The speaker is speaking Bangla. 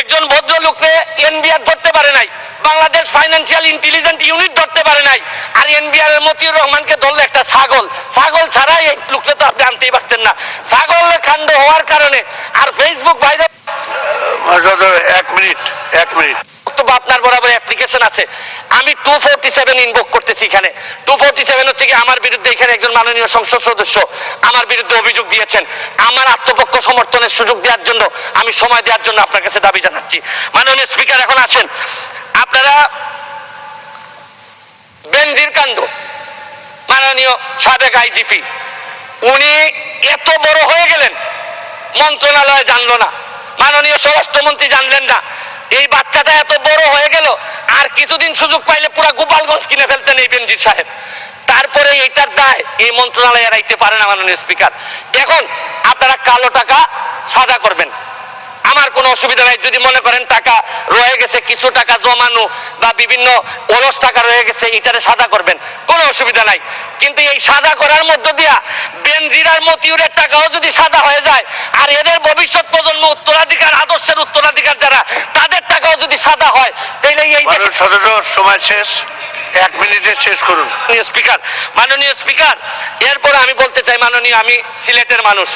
একজন ভদ্রলোককে এনবিআর ধরতে পারে নাই, বাংলাদেশ ফাইন্যান্সিয়াল ইন্টেলিজেন্ট ইউনিট ধরতে পারে নাই, আর এনবিআর এর মতিউর রহমানকে ধরলো একটা ছাগল। ছাগল ছাড়াই এই লোককে তো আপনি আনতেই পারতেন না। ছাগলের কাণ্ড হওয়ার কারণে আর ফেসবুক বাইরে এক মিনিট এক মিনিট। আপনার বরাবর অ্যাপ্লিকেশন আছে। আমি টু ফোরটি সেভেন ইনভোক করতেছি এখানে। টু ফোরটি সেভেন হচ্ছে কি আমার বিরুদ্ধে এখানে একজন মাননীয় সংসদ সদস্য আমার বিরুদ্ধে অভিযোগ দিয়েছেন। আমার আত্মপক্ষ সমর্থনের সুযোগ দেওয়ার জন্য আমি সময় দেওয়ার জন্য আপনার কাছে দাবি জানাচ্ছি। মাননীয় স্পিকার এখন আসেন। আপনারা বেনজির কাণ্ড, মাননীয় সাবেক আইজিপি, উনি এত বড় হয়ে গেলেন, মন্ত্রণালয় জানলো না। মাননীয় স্বরাষ্ট্রমন্ত্রী জানলেন না। এই বাচ্চাটা এত বড় হয়ে গেল, আর কিছুদিন সুযোগ পাইলে পুরা গোপালগঞ্জ কিনে ফেলতেন এই বেনজির সাহেব। তারপরে এইটার দায় এই মন্ত্রণালয় এড়াইতে পারে না মাননীয় স্পিকার। এখন আপনারা কালো টাকা সাদা করবেন। আমার কোনো অসুবিধা নাই, যদি মনে করেন টাকা রয়ে গেছে, কিছু টাকা জমানো বা বিভিন্ন অলস টাকা রয়ে গেছে এটারে সাদা করবেন, কোনো অসুবিধা নাই। কিন্তু এই সাদা করার মধ্য দিয়া বেনজিরার মতিউরের টাকাও যদি সাদা হয়ে যায়, আর এদের ভবিষ্যৎ প্রজন্ম উত্তরাধিকার আদর্শের উত্তরাধিকার যারা তাদের টাকাও যদি সাদা হয় তাহলে এই সময় শেষ। এক মিনিটে শেষ করুন। স্পিকার মাননীয় স্পিকার এরপরে আমি বলতে চাই মাননীয় আমি সিলেটের মানুষ।